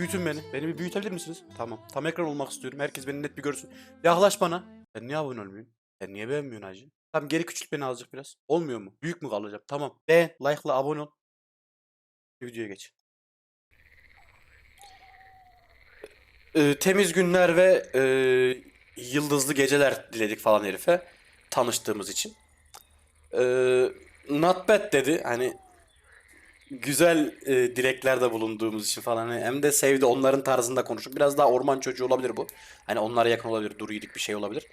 büyütün beni. Beni bir büyütebilir misiniz? Tamam. Tam ekran olmak istiyorum. Herkes beni net bir görsün. Yaklaş bana. Sen niye abone olmuyorsun? Sen niye beğenmiyorsun hacı? Tamam geri küçült beni azıcık biraz. Olmuyor mu? Büyük mü kalacağım? Tamam. Beğen, like'la abone ol. Videoya geç. Ee, temiz günler ve e, yıldızlı geceler diledik falan herife. Tanıştığımız için. Ee, not bad dedi. Hani güzel e, dileklerde bulunduğumuz için falan hani hem de sevdi onların tarzında konuştuk. Biraz daha orman çocuğu olabilir bu. Hani onlara yakın olabilir, duru yedik bir şey olabilir.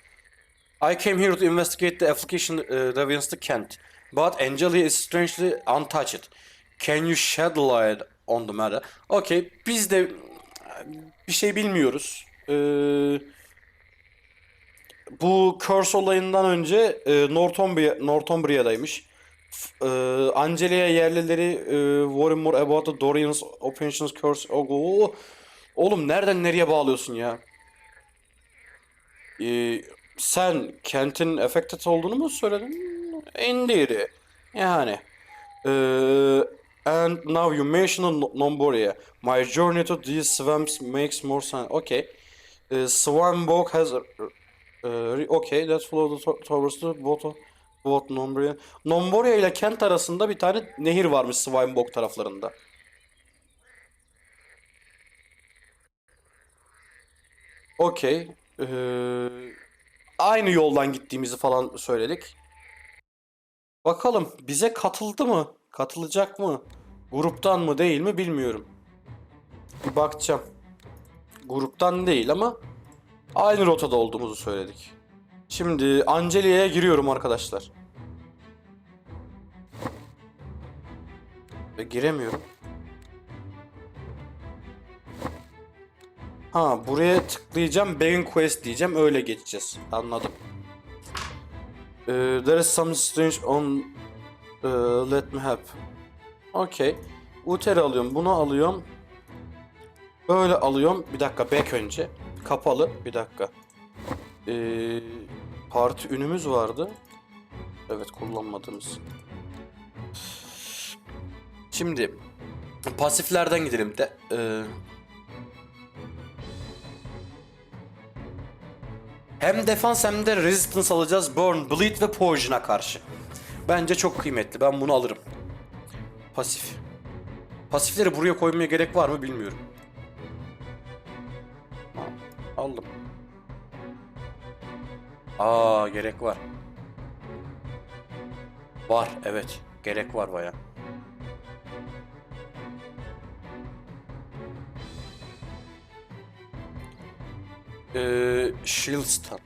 I came here to investigate the application uh, Kent, but Angelia is strangely untouched. Can you shed light on the matter? Okay, biz de bir şey bilmiyoruz. Ee, bu Curse olayından önce e, Northumbria, Northumbria'daymış. F- E, Angelia yerlileri e, worry more about the Dorian's operations curse. Oh, oğlum nereden nereye bağlıyorsun ya? Ee, sen Kent'in affected olduğunu mu söyledin? Indeed. Yani. Ee, and now you mention Nomboria. My journey to these swamps makes more sense. Okay. Uh, Swanbog has a, uh, re- okay, let's follow the to- towards the boat boat Nomboria. Nomboria ile Kent arasında bir tane nehir varmış Swanbog taraflarında. Okey. Ee, aynı yoldan gittiğimizi falan söyledik. Bakalım bize katıldı mı? Katılacak mı? Gruptan mı değil mi bilmiyorum. Bir bakacağım. Gruptan değil ama aynı rotada olduğumuzu söyledik. Şimdi Angelia'ya giriyorum arkadaşlar. Ve giremiyorum. Ha buraya tıklayacağım. Begin Quest diyeceğim. Öyle geçeceğiz. Anladım. Ee, there is some strange on uh, let me help. Okay. Uteri alıyorum. Bunu alıyorum. Böyle alıyorum. Bir dakika back önce. Kapalı. Bir dakika. Ee, parti ünümüz vardı. Evet kullanmadığımız. Şimdi pasiflerden gidelim de. Ee, Hem defans hem de resistance alacağız Burn, Bleed ve Poison'a karşı. Bence çok kıymetli. Ben bunu alırım. Pasif. Pasifleri buraya koymaya gerek var mı bilmiyorum. Aldım. Aa gerek var. Var evet. Gerek var baya. Ee, Shield Stun.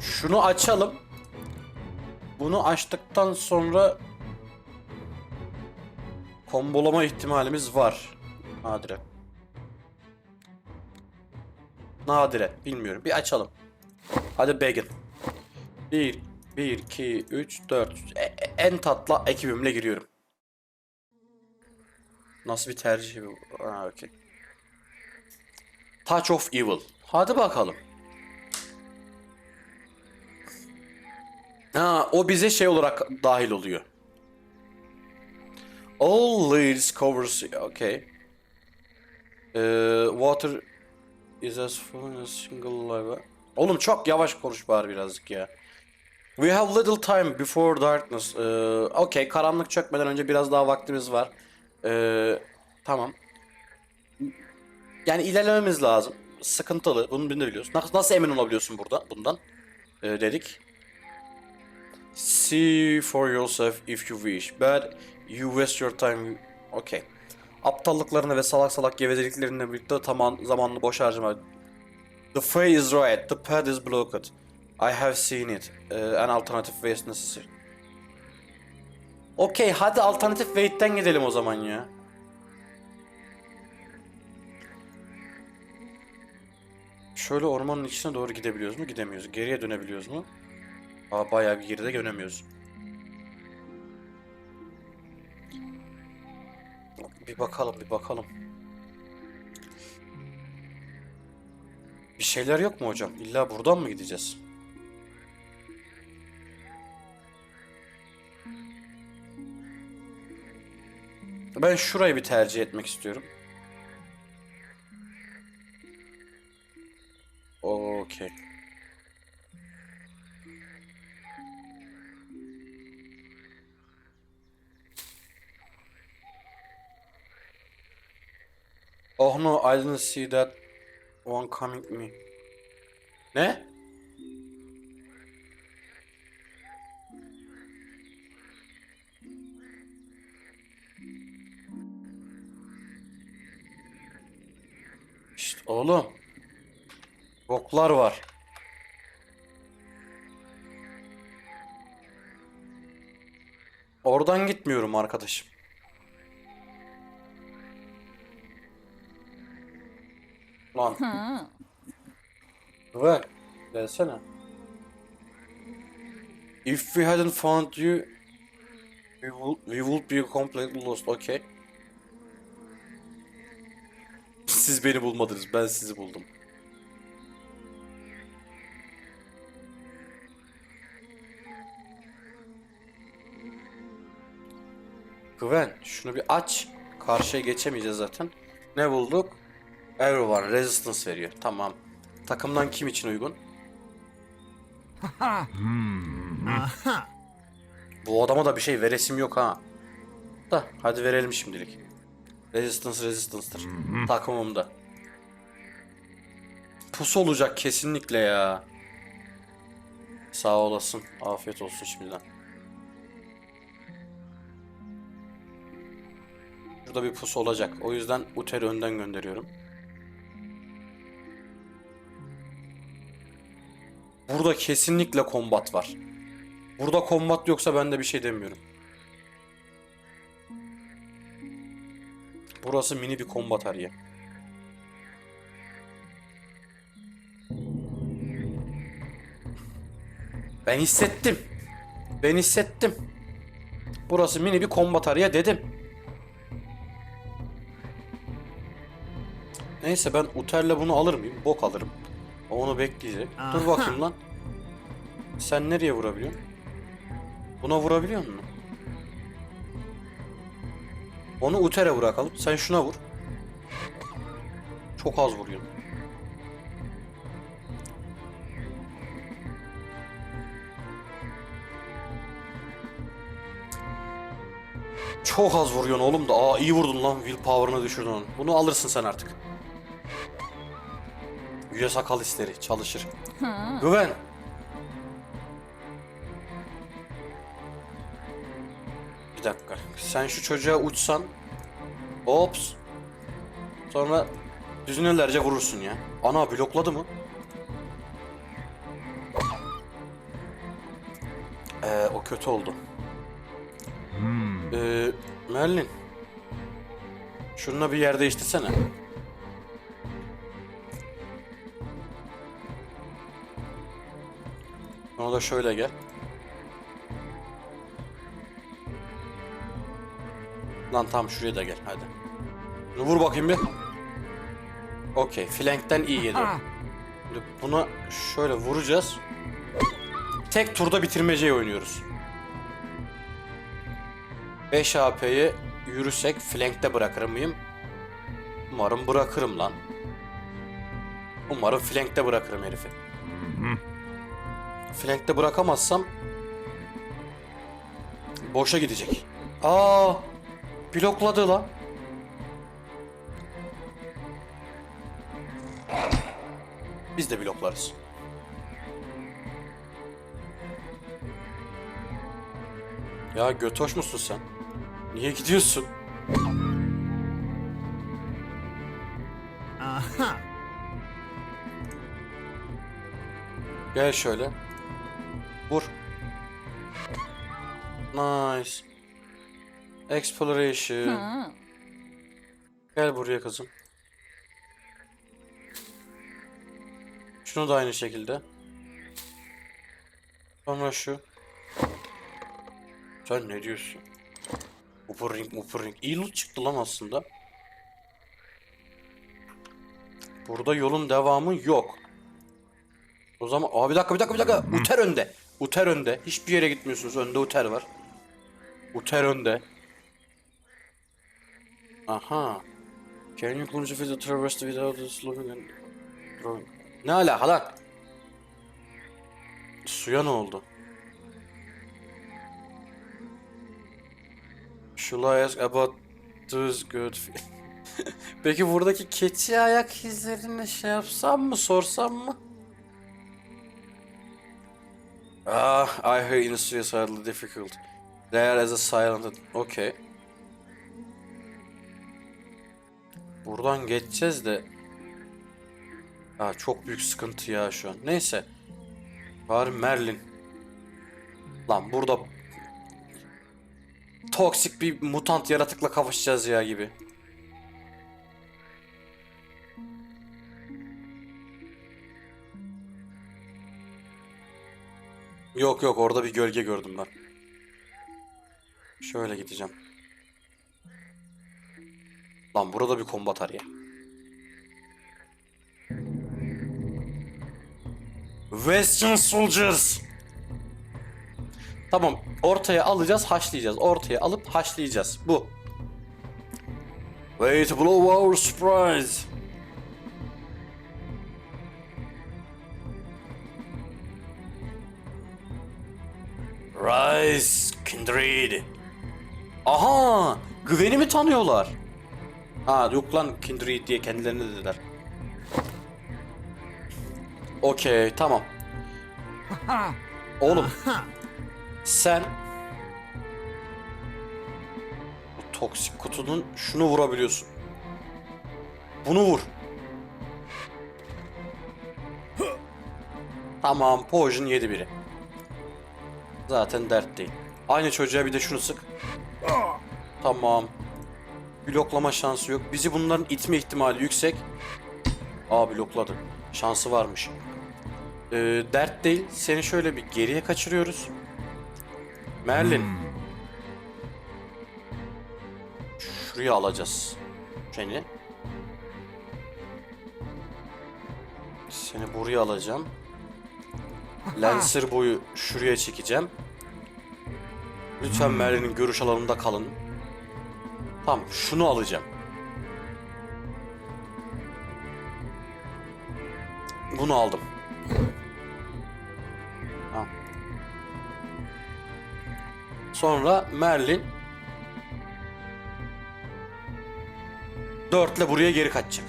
Şunu açalım. Bunu açtıktan sonra kombolama ihtimalimiz var. Nadiren. Nadiren. Bilmiyorum. Bir açalım. Hadi begin. 1, 1, 2, 3, 4. En tatlı ekibimle giriyorum. Nasıl bir tercih bu? Ha, okey. Touch of Evil. Hadi bakalım. Ha, o bize şey olarak dahil oluyor. All leads covers... Okay. Ee, water is as full as single live. Oğlum çok yavaş konuş bari birazcık ya. We have little time before darkness. Ee, okay, karanlık çökmeden önce biraz daha vaktimiz var. Ee, tamam. Yani ilerlememiz lazım. Sıkıntılı. Bunu biz de biliyoruz. Nasıl, nasıl emin olabiliyorsun burada bundan? Ee, dedik. See for yourself if you wish. But you waste your time. Okay. Aptallıklarını ve salak salak gevezeliklerinle birlikte tamam zamanını boş harcama. The way is right. The path is blocked. I have seen it. Uh, an alternative way is necessary. Okay, hadi alternatif way'ten gidelim o zaman ya. Şöyle ormanın içine doğru gidebiliyoruz mu? Gidemiyoruz. Geriye dönebiliyoruz mu? Aa, bayağı bir geride dönemiyoruz. Bir bakalım, bir bakalım. Bir şeyler yok mu hocam? İlla buradan mı gideceğiz? Ben şurayı bir tercih etmek istiyorum. I didn't see that one coming me. Ne? İşte oğlum. Boklar var. Oradan gitmiyorum arkadaşım. Lan. Ver. Gelsene. If we hadn't found you, we would, we would be completely lost. Okay. Siz beni bulmadınız, ben sizi buldum. Güven, şunu bir aç. Karşıya geçemeyeceğiz zaten. Ne bulduk? Everyone resistance veriyor. Tamam. Takımdan kim için uygun? Bu adama da bir şey veresim yok ha. Da hadi verelim şimdilik. Resistance resistance'tır. Takımımda. Pus olacak kesinlikle ya. Sağ olasın. Afiyet olsun şimdiden. Burada bir pus olacak. O yüzden Uter'i önden gönderiyorum. Burada kesinlikle kombat var. Burada kombat yoksa ben de bir şey demiyorum. Burası mini bir kombat area. Ben hissettim. Ben hissettim. Burası mini bir kombat area dedim. Neyse ben Uter'le bunu alır mıyım? Bok alırım. O onu bekleyecek. Dur bakayım lan. Sen nereye vurabiliyorsun? Buna vurabiliyor musun? Onu Uter'e bırakalım. Sen şuna vur. Çok az vuruyorsun. Çok az vuruyorsun oğlum da. Aa iyi vurdun lan. Willpower'ını düşürdün onu. Bunu alırsın sen artık. Yüce sakal hisleri çalışır. Güven. Bir dakika. Sen şu çocuğa uçsan. Ops. Sonra düzinelerce vurursun ya. Ana blokladı mı? Ee, o kötü oldu. Ee, Merlin. Şununla bir yer değiştirsene. Ona da şöyle gel. Lan tamam şuraya da gel hadi. Bunu vur bakayım bir. Okey. Flankten iyi geliyor. Şimdi buna şöyle vuracağız. Tek turda bitirmeceyi oynuyoruz. 5 AP'yi yürüsek flankte bırakır mıyım? Umarım bırakırım lan. Umarım flankte bırakırım herifi. Flankte bırakamazsam boşa gidecek. Aa! Blokladı lan. Biz de bloklarız. Ya götoş musun sen? Niye gidiyorsun? Gel şöyle. Vur. Nice. Exploration. Gel buraya kızım. Şunu da aynı şekilde. Sonra şu. Sen ne diyorsun? Upper ring, upper ring. İyi loot çıktı lan aslında. Burada yolun devamı yok. O zaman... Aa bir dakika bir dakika bir dakika. Uter önde. Uter önde. Hiçbir yere gitmiyorsunuz. Önde Uter var. Uter önde. Aha. Can you with the traverse without the slowing and? Ne alaka lan? Suya ne oldu? Should I ask about those good Peki buradaki keçi ayak izlerini şey yapsam mı sorsam mı? Ah, I hear in suicidally difficult. There as a silent... Okay. Buradan geçeceğiz de... Aa, çok büyük sıkıntı ya şu an. Neyse. Bari Merlin. Lan burada... Toksik bir mutant yaratıkla kavuşacağız ya gibi. Yok yok orada bir gölge gördüm ben. Şöyle gideceğim. Lan burada bir kombat ya. Western Soldiers. Tamam, ortaya alacağız, haşlayacağız. Ortaya alıp haşlayacağız. Bu. Way to blow our surprise. Rise, Kindred. Aha! Gwen'i mi tanıyorlar? Ha yok lan Kindred diye kendilerine dediler. Okey tamam. Oğlum sen bu toksik kutunun şunu vurabiliyorsun. Bunu vur. Tamam Poison yedi biri. Zaten dert değil. Aynı çocuğa bir de şunu sık. Tamam. Bloklama şansı yok. Bizi bunların itme ihtimali yüksek. Aa blokladı. Şansı varmış. Ee, dert değil. Seni şöyle bir geriye kaçırıyoruz. Merlin. Şuraya alacağız. Seni. Seni buraya alacağım. Lancer boyu şuraya çekeceğim. Lütfen Merlin'in görüş alanında kalın. Tamam, şunu alacağım. Bunu aldım. Tamam. Sonra Merlin dörtle buraya geri kaçacak.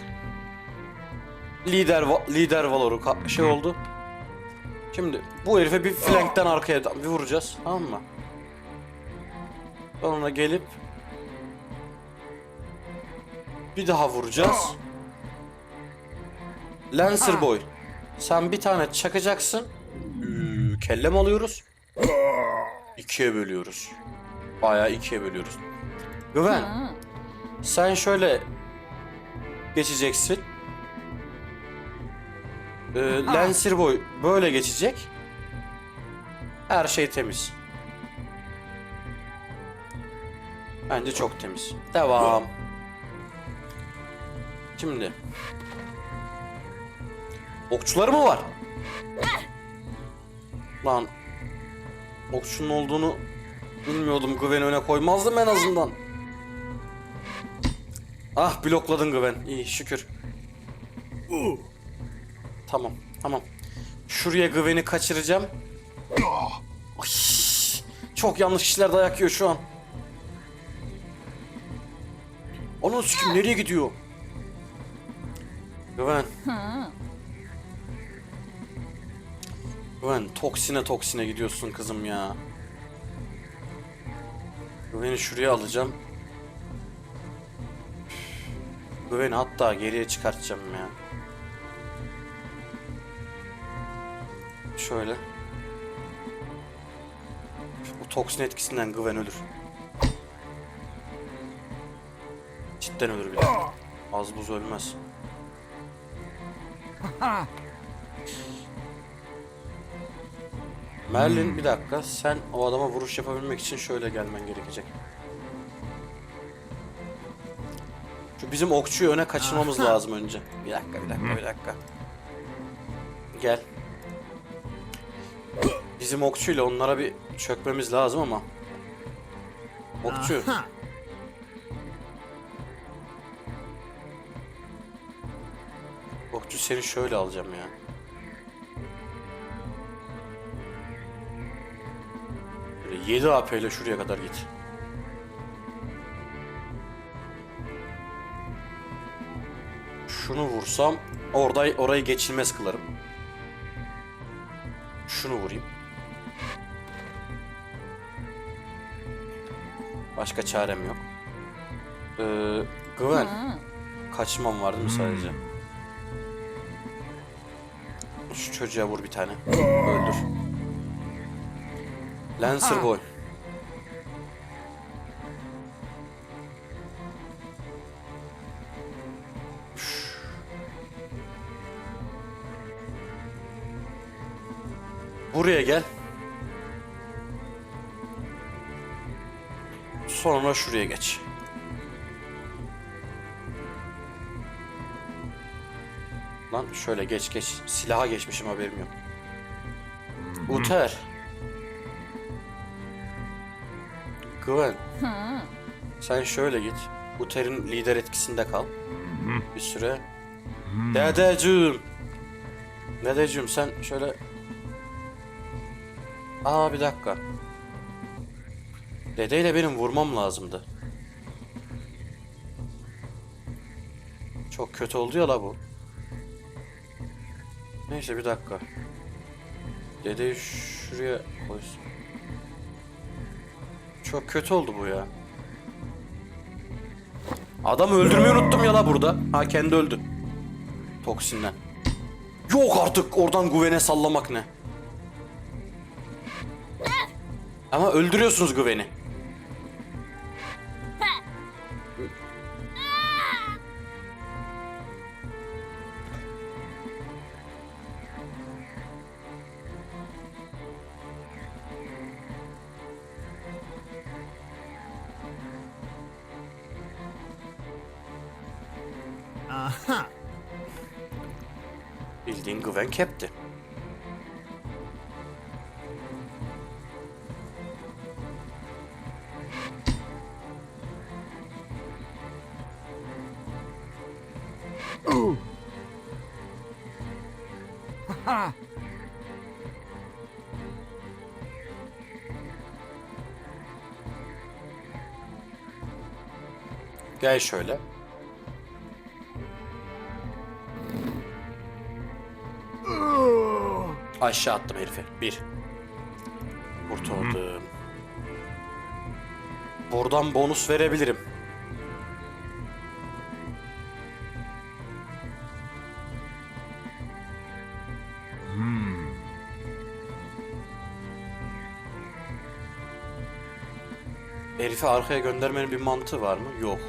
Lider lider Valor'u şey oldu. Şimdi bu herife bir flankten arkaya bir vuracağız. Tamam mı? Sonra gelip bir daha vuracağız. Lancer Boy. Sen bir tane çakacaksın. Ee, Kellem alıyoruz. İkiye bölüyoruz. Bayağı ikiye bölüyoruz. Güven. Sen şöyle geçeceksin. Ee, Lancer Boy böyle geçecek. Her şey temiz. Bence çok temiz. Devam. Şimdi. Okçuları mı var? Lan. Okçunun olduğunu bilmiyordum. Gwen'i öne koymazdım en azından. Ah blokladın Gwen. İyi şükür. Tamam tamam. Şuraya Gwen'i kaçıracağım. Ay, çok yanlış kişiler dayak yiyor şu an. Onun sikim nereye gidiyor? Güven. Güven toksine toksine gidiyorsun kızım ya. Güven'i şuraya alacağım. Güven'i hatta geriye çıkartacağım ya. Şöyle. Bu toksin etkisinden Güven ölür. Cidden ölür bir de. Az buz ölmez. Merlin bir dakika sen o adama vuruş yapabilmek için şöyle gelmen gerekecek. Şu bizim okçuyu öne kaçırmamız lazım önce. Bir dakika, bir dakika, bir dakika. Gel. Bizim okçuyla onlara bir çökmemiz lazım ama. Okçu. Aha. Okçu seni şöyle alacağım ya. Böyle 7 AP ile şuraya kadar git. Şunu vursam orada orayı geçilmez kılarım. Şunu vurayım. Başka çarem yok. Ee, Gwen. Kaçmam var değil mi sadece? Şu çocuğa vur bir tane. Öldür. Lancer boy. Buraya gel. Sonra şuraya geç. Lan şöyle geç geç. Silaha geçmişim haberim yok. Uter. Gwen. Sen şöyle git. Uter'in lider etkisinde kal. Bir süre. Dedeciğim. Dedeciğim sen şöyle... Aa bir dakika. Dedeyle benim vurmam lazımdı. Çok kötü oldu ya la bu. Neyse bir dakika. Dedeyi şuraya koysun. Çok kötü oldu bu ya. Adamı öldürmeyi unuttum ya la burada. Ha kendi öldü. Toksinden. Yok artık oradan güvene sallamak ne? Ama öldürüyorsunuz güveni. Bildiğin güven kepti. Ha. Gel şöyle. Aşağı attım herifi. Bir. Kurtuldum. Buradan bonus verebilirim. Herifi arkaya göndermenin bir mantığı var mı? Yok.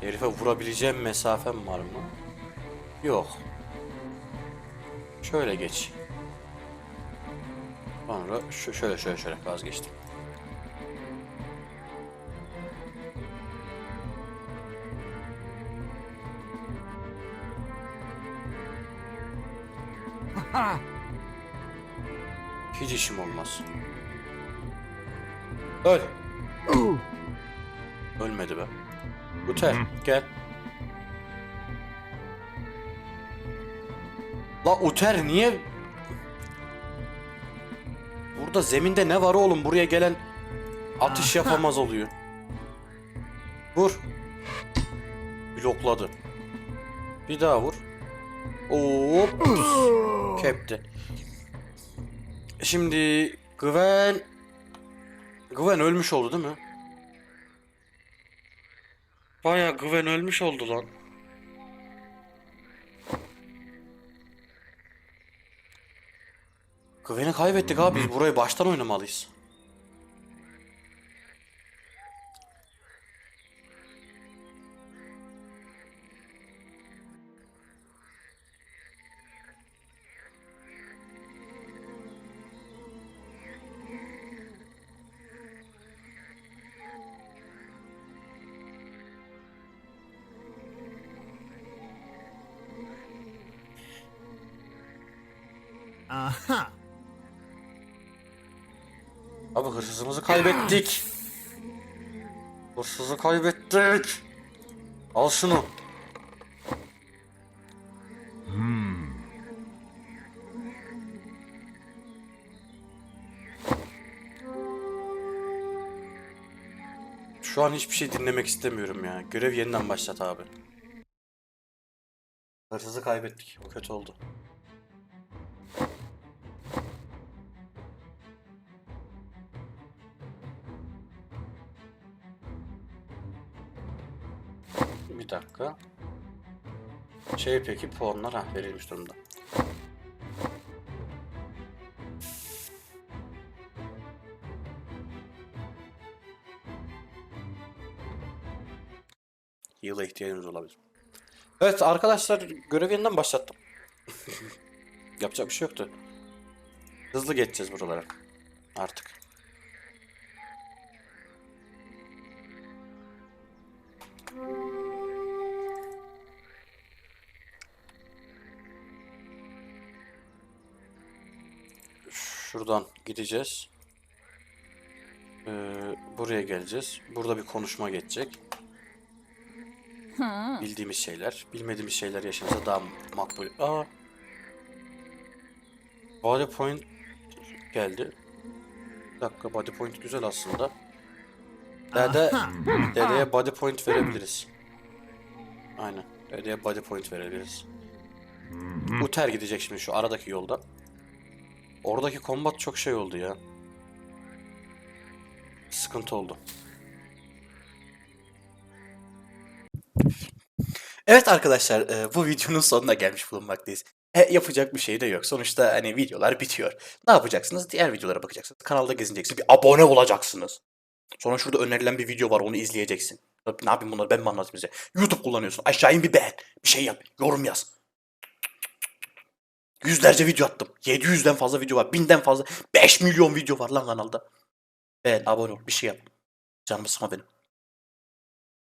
Herife vurabileceğim mesafem var mı? Yok. Şöyle geç. Sonra şöyle şöyle şöyle vazgeçtim. Hiç işim olmaz. Öl. Ölmedi be. Uter gel. La Uter niye? Burada zeminde ne var oğlum? Buraya gelen atış yapamaz oluyor. Vur. Blokladı. Bir daha vur. Hop. Kepti. Şimdi Gwen Gwen ölmüş oldu değil mi? Baya Gwen ölmüş oldu lan. Güveni kaybettik abi. Biz burayı baştan oynamalıyız. Aha. Abi hırsızımızı kaybettik. Hırsızı kaybettik. Al şunu. Şu an hiçbir şey dinlemek istemiyorum ya. Görev yeniden başlat abi. Hırsızı kaybettik. Bu kötü oldu. Dakika. Şey peki puanlar ha verilmiş durumda. Yıla ihtiyacımız olabilir. Evet arkadaşlar görev yeniden başlattım. Yapacak bir şey yoktu. Hızlı geçeceğiz buralara. Artık. Şuradan gideceğiz. Ee, buraya geleceğiz. Burada bir konuşma geçecek. Bildiğimiz şeyler, bilmediğimiz şeyler yaşanırsa daha makbul. Aa. Body point geldi. Bir dakika body point güzel aslında. Dede, dedeye body point verebiliriz. Aynen. Dedeye body point verebiliriz. Uter gidecek şimdi şu aradaki yolda. Oradaki kombat çok şey oldu ya. Sıkıntı oldu. Evet arkadaşlar e, bu videonun sonuna gelmiş bulunmaktayız. E, yapacak bir şey de yok. Sonuçta hani videolar bitiyor. Ne yapacaksınız? Diğer videolara bakacaksınız. Kanalda gezineceksiniz. Bir abone olacaksınız. Sonra şurada önerilen bir video var onu izleyeceksin. Ne yapayım bunları ben mi anlatayım size? YouTube kullanıyorsun. Aşağı in bir beğen. Bir şey yap. Yorum yaz. Yüzlerce video attım. 700'den fazla video var. 1000'den fazla. 5 milyon video var lan kanalda. Beğen, abone ol. Bir şey yap. Canımı sıkma benim.